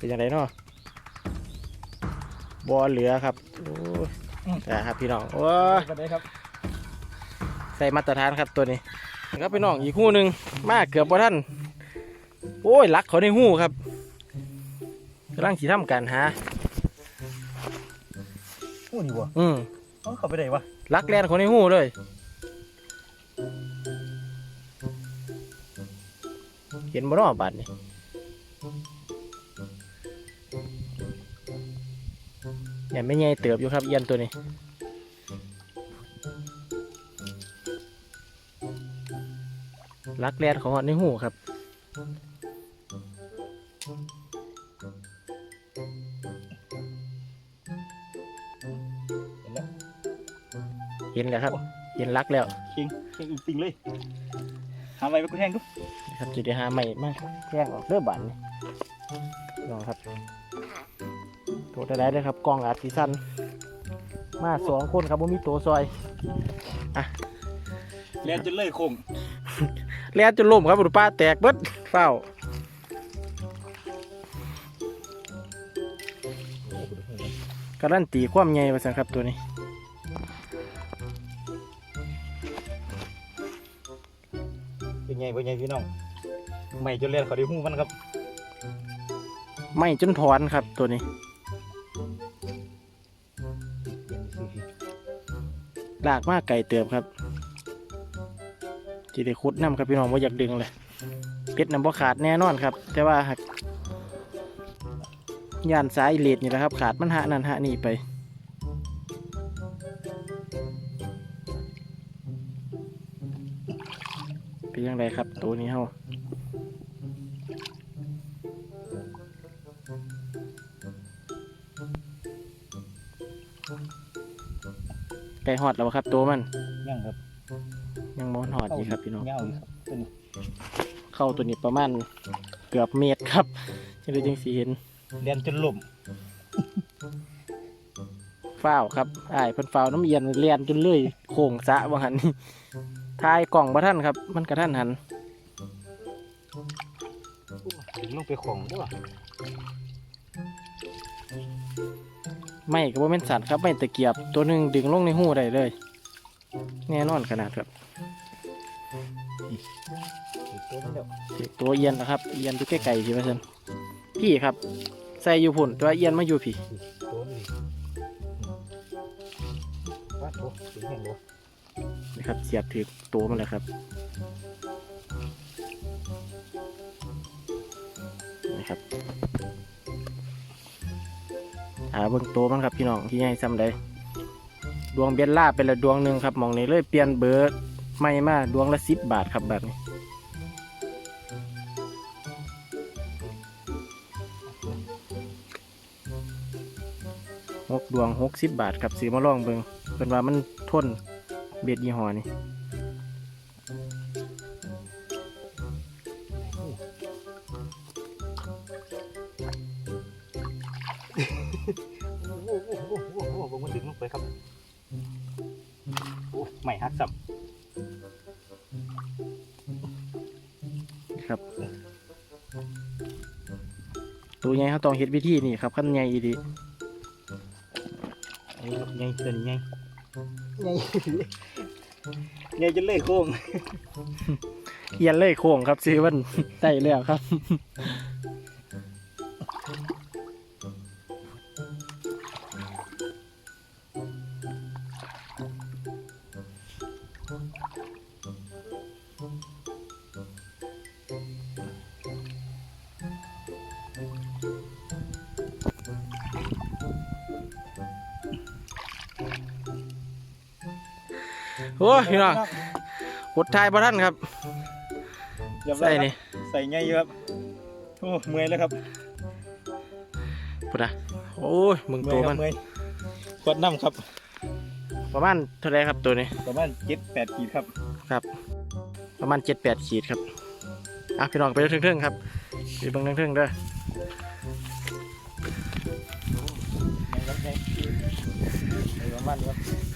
เป็นยังไงเนาะบอเหลือครับโอ้ยแต่ครับพี่น้องโอ้ยไปได้ครับใส่มาตรฐานครับตัวนี้แล้วก็พี่น้องอีกหูหนึ่งมาเกือบบ่ท่านโอ้ยลักเขาในหูครับกำลังสีทำการหาโอ้นี่วะอืมต้องเข้าไปได้วะลักแลนเขาในหูเลยเห็นบ่เนอบาดนี่ เนี่ยไม่ใหญ่เติบอยู่ครับเอียนตัวนี้ลักแลนเขาหอดในหูครับ เห็นแล้วเห็นแล้วครับ เห็นลักแล้วเข่งเข่งอีกติงเลย หาไว้ไปกูแทงกูครับจะได้หาใหม่มากแย่งออกเรื่อบานนี่ลองครับโตัวได้เลยครับกล้องอาร์ติสันมาสองคนครับว่ามีตัวซอยเรียนจนเลยโค้งแล้วจนล่มครับบุตรป้าแตกเบิดเฝ้าการันตีความใหญ่มาสังครับตัวนี้เป็นไงเป็นไงพี่น้องไม่จนเรียนเขาได้หูมันครับ ไม่จนถอนครับตัวนี้ ลากมากไก่เติบครับจีได้คุดน้ำครับพี่น้องว่าอยากดึงเลยเป็ดน้ำบ่ขาดแน่นอนครับ แต่ว่าหักยานสายเลดนี่แหละครับ ขาดมันหะนั่นหะนี่ไปเป็นยังไงครับตัวนี้เฮา ไก่หอดแล้วบ่ครับตัวมัน ยังครับยังมอนหอดอีกครับพี่น้อง เงาอีกครับตัวนี้เข้าตัวนี้ประมาณเกือบเมตรครับจะได้จึงสีเห็นเรียนจนล่มฝ้าวครับอ้ายเพิ่นฝ้าวน้ำเอียนเลียนจนเลื่อยโค้งสะว่าหันนี่ทายกล่องบ่ท่านครับ มันกระท่านหันถึงลงไปของด้วย ไม่ก็บ่แม่นสัตว์ครับไม่ตะเกียบตัวหนึ่งดึงลงในหูได้เลย แน่นอนขนาดครับตัวมันเดียวสิตัวเอียนนะครับเอียนอยู่ใกล้ๆพี่ว่าซั่นพี่ครับใส่อยู่พุ่นตัวเอียนมาอยู่พี่ตัวนี้วัดโอ้ถึงเห็นบ่นะครับเสียบถือตัวมันเลยครับนะครับ หาเบิ่งโตมันครับพี่น้องที่ใหญ่ซ้ำใดดวงเบลล่าเป็นละดวงหนึ่งครับมองนี้เลยเปลี่ยนเบอร์ไม่มาดวงละสิบบาทครับแบบนี้หกดวงหกสิบบาทครับซื้อมาลองเบิงเป็นว่ามันทนเบ็ดยี่ห้อนี่ โอ้โหโอ้โหโอ้โหโอ้โหมันดึงลงไปครับโอ้ไม่ฮักสับครับ ตัวใหญ่เขาต้องเฮ็ดวิธีนี่ครับขั้นใหญ่อีดีนี่ครับไงตัวนี้ไงไงไงจนเล่ยโค้งเอียนเล่ยโค้งครับซื้อมันได้แล้วครับ โอ้ยพี่น้องกดทายประท่านครับเรียบร้อใส่ยครับนี่ใส่ไงอยู่ครับโอ้เมื่อยแล้วครับพุทธะโอ้ยมึงเมื่ตัอวยคมัรับนเมื่อยขวดน้ำครับ ประมาณเท่าไรครับตัวนี้ ประมาณเจ็ดแปดขีดครับ ประมาณเจ็ดแปดขีดครับอะพี่น้องไปเทิงๆครับไปเบิ่งเทิงๆเด้อไงครับไงไงประมาณนี้ครับนะครับ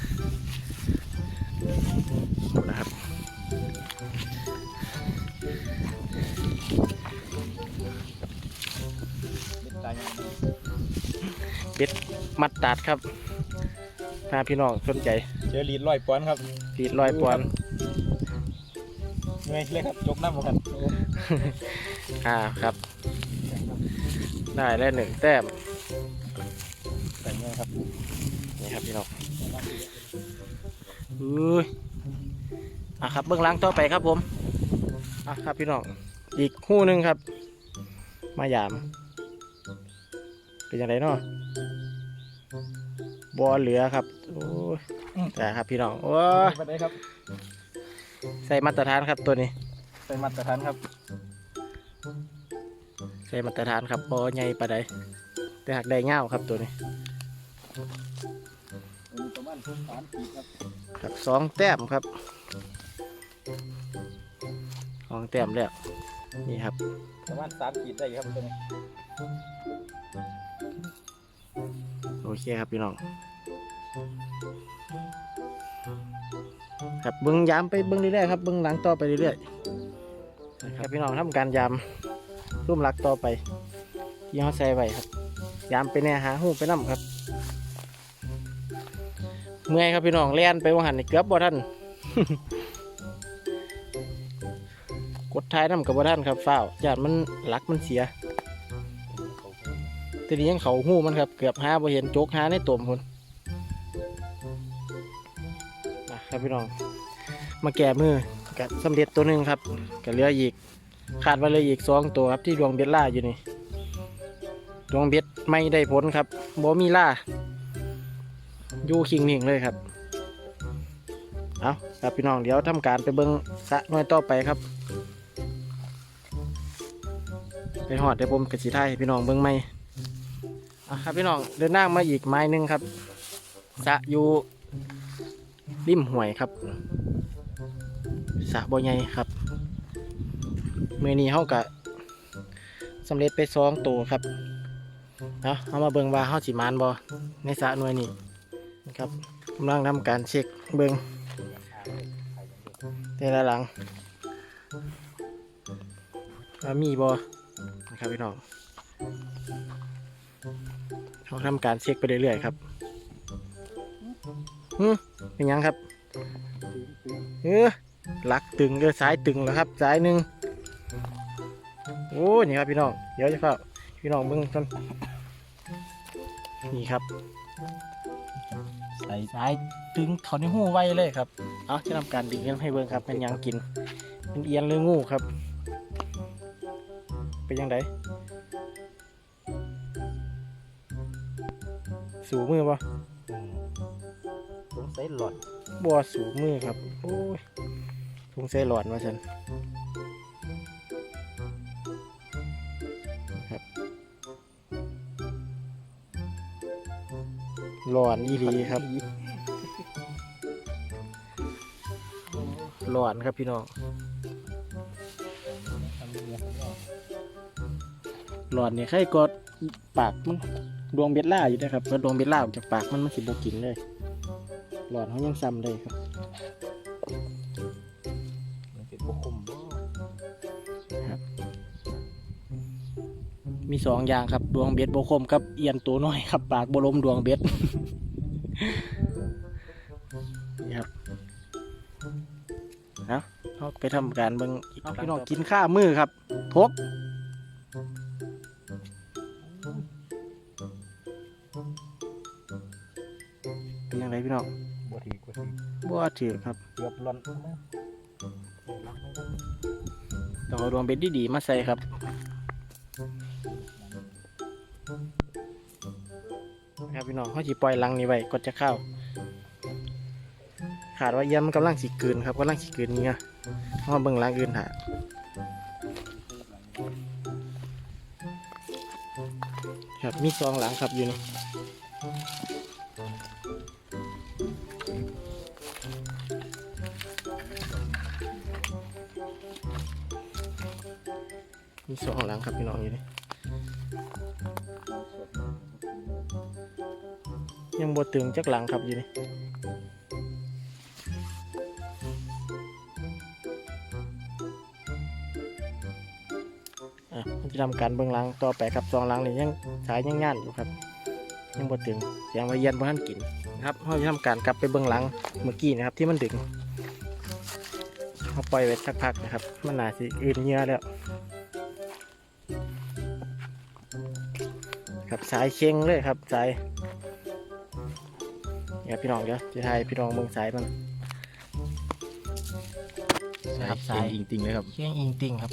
มัดตัดครับถ้าพี่น้องสนใจเจอลีดร้อยปอนด์ครับปีดลอยปอนด์เหนื่อยเลยครับจกน้ำเหมือนกันอ่าครับ ได้แล้วหนึ่งแต้มใส่เงี้ยครับนี่ครับพี่น้องอุ้ยอะครับเบื้องหลังต่อไปครับผมอะครับพี่น้องอีกคู่หนึ่งครับ มายาม เป็นยังไงเนาะ บอลเหลือครับโอ้ยแต่ครับพี่น้องโอ้ยไปได้ครับใส่มาตรฐานครับตัวนี้ใส่มาตรฐานครับใส่มาตรฐานครับบอใหญ่ปานใดแต่หักได้เง่าวครับตัวนี้อันนี้ประมาณสามขีดครับครับสองแต้มครับสองแต้มแล้วนี่ครับประมาณสามขีดได้ครับตัวนี้โอ เคครับพี่น้องครับเบิ้งยามไปเบิ้งเรื่อยๆครับเบิ้งหลังต่อไปเรื่อยๆนะครับพี่น้องทำการยามร่วมรักต่อไปที่เขาใส่ไว้ครับ ยามไปแน่หาหูไปน้ำครับ เมื่อยครับพี่น้องเล่นไปว่าหันเกือบบ่ทันกดท้ายน้ำกับบ่ทันครับฝ้าวจานมันหลักมันเสีย ทีนี้ยังเขาหู้มันครับ เกือบหาบ่เห็นโจกหาในตุ่มคนมาครับพี่น้อง มาแก่มือกับสำเร็จตัวหนึ่งครับกับเหลืออีกขาดไว้เลยอีกสองตัวครับที่ดวงเบ็ดล่าอยู่นี่ดวงเบ็ดไม่ได้ผลครับบ่มีล่าอยู่คิงหนิงเลยครับเอาครับพี่น้องเดี๋ยวทำการไปเบิ้งสะน้อยต่อไปครับไปหอดเดี๋ยวผมกระสีไทยพี่น้องเบิ้งไม่ อะครับพี่น้องเดินหน้ามาอีกไม้หนึ่งครับสะอยู่ริมห่วยครับสะบ่อใหญ่ครับเมื่อนี้เขากะสำเร็จไปสองตัวครับเนาะเอามาเบิงว่าเขาสิมานบ่ในสะหน่วยนี้นะครับกำลังทำการเช็คเบิงแต่ละหลังมีบ่นะครับพี่น้อง เขาทำการเช็คไปเรื่อยๆครับหืมเป็นหยังครับเออหลักตึงเออสายตึงแล้วครับ สายหนึ่งโอ้นี่ครับพี่น้องเดี๋ยวจะเข้าพี่น้องเบิ้งต้นนี่ครับใส่สายตึงเขาในหูไว้เลยครับ เอาจะทำการดึงกันให้เบิ้งครับเป็นหยังกินเป็นเอียนหรืองูครับ เป็นยังไง สูมือปะสงสัยหลอดบัวสูมือครับโอ้ยสงสัยหลอนว่าฉันครับหลอนอีหลีครับหลอนครับพี่น้องหลอดเนี่ยใครกดปากมัน ดวงเบ็ดล่าอยู่นะครับเพราะดวงเบ็ดล่าออกจากปากมันมันสิบกินเลย หลอดเขายังซ้ำเลยครับมันเป็นพวกคมมีสองอย่างครับดวงเบ็ดโบคมกับเอียนตัวน้อยครับ ปากบลมดวงเบ็ดนี่ครับเอาเอาไปทำการเบิ่งอีกเอาพี่น้องกินข้าวมือครับทก ถือครับเกือบหลอนต้องเอาดวงเบ็ดดีๆมาใส่ครับครับพี่น้องเขาจีปล่อยลังนี้ไว้ก็จะเข้าขาดว่าเยี่ยมมันกำลังสีกืนครับกำลังสีกืนนี่ไงเขามาเบิ่งลังอื่นหาครับมีซองหลังครับอยู่นี่ มีซองหลังครับพี่น้องอยู่นี่ยังบวตึงจักหลังครับอยู่นี่อะจะทำการเบื้องหลังต่อไปครับสองหลังนี่ยังสายยังงานอยู่ครับ ยังบ่ถึงเสียงว่าเย็นบ่ทันกินนะครับเราจะทำการกลับไปเบื้องหลังเมื่อกี้นะครับที่มันดึงเขาปล่อยไว้สักพักนะครับ มันหนาสิอื่นเหงื่อแล้ว ครับสายเชียงเลยครับสายเนี่ยพี่น้องเดี๋ยวจะถ่ายพี่น้องเบิ่งสายมันครับสายจริงๆเลยครับเชียงอิงติงครับ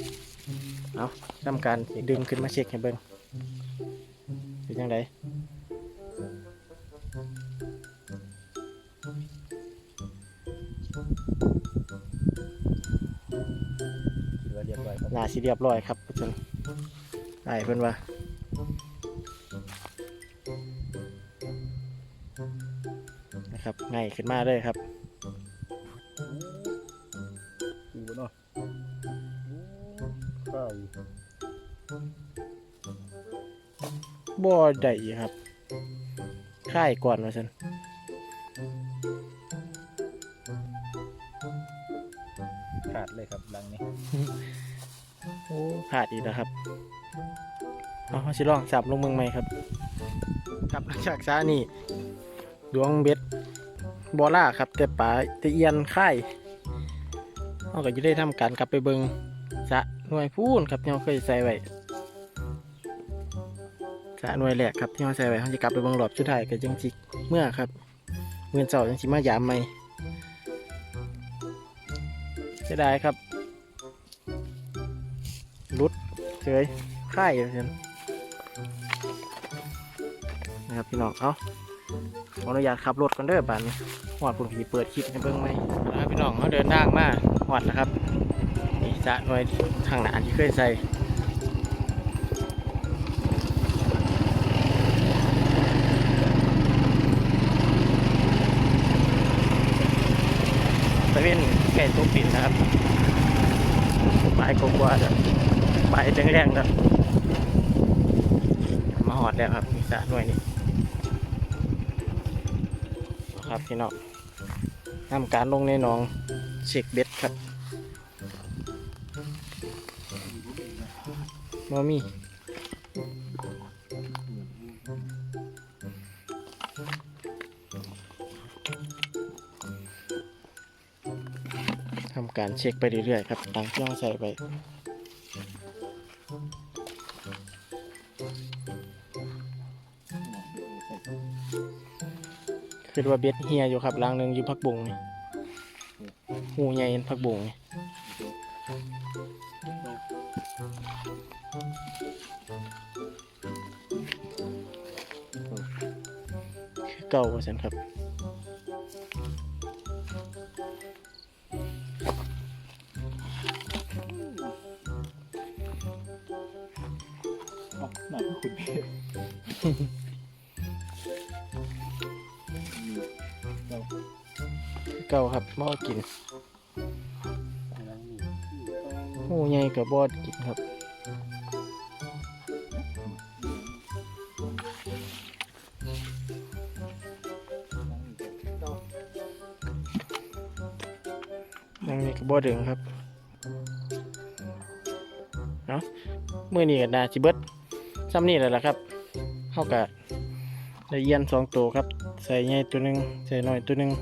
เอาทำการดึงขึ้นมาเช็คให้เบิ่งเป็นยังไงถือว่าเรียบร้อยครับหนาสีเรียบร้อยครับเพิ่นได้เพิ่นว่า ง่ายขึ้นมาเลยครับดูเนาะข้าวบ่ได้ครับค่ายก่อนว่าซั่นขาดเลยครับหลังนี้ โอ้ขาดอีกแล้วครับเอาเราสิลองสับลงเมืองใหม่ครับ ครับหลังจากซานี่ ดวงเบ็ด บอล่าครับ แต่ป่าตะเอียนค่เราก็จะได้ทำการกลับไปเบิงสะหน่วยพูนครับที่เราเคยใส่ไว้สะหน่วยแรกครับที่เราใส่ไว้เราจะกลับไปเบิงรอบสุดท้ายก็จังสิเมื่อครับเมื่อเจ้าจังสิมายามใหม่เสียดายครับรุดเฉยค่เลยนะครับพี่น้องเอา ขออนุญาตขับรถกันเด้อบ้านนี้หอดปุ่นผีเปิดคลิปให้เบิ่งไหมนะครับพี่น้องเขาเดินทางมาหอดแล้วครับนี่จะหน่วยทางหนาที่เคยใส่ตะเวนแก่ตัวปิดนะครับปลายกว่าจะปลายแรงๆจะมาหอดแล้วครับมีสระหน่วยนี้ ครับพี่น้องทำการลงในหนองเช็คเบ็ดครับมมีทำการเช็คไปเรื่อยๆครับตามที่ต้องใส่ไป คือว่าเบ็ดเฮียอยู่ครับลางหนึ่งอยู่พักบุงนี่หูใหญ่เห็นพักบุงนี่คือเก่าว่าสันครับหนักคุณพี่คือ เก่าครับบ่กินหูใหญ่กับบอดกินครับยังนี่ก็บ่ดึงครับเนาะเมื่อนี้ก็น่าจิเบิดซ้ำนี่แหละล่ะครับเท่ากับได้เยียนสองตัวครับ ใส่ใหญ่ตัวหนึ่งใส่น้อยตัวหนึ่ง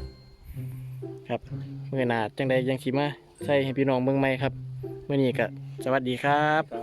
ครับเมื่อหนาจังใดยังขีมาใส่ให้พี่น้องเบิ่งใหม่ครับเมื่อนี้ก็สวัสดีครับ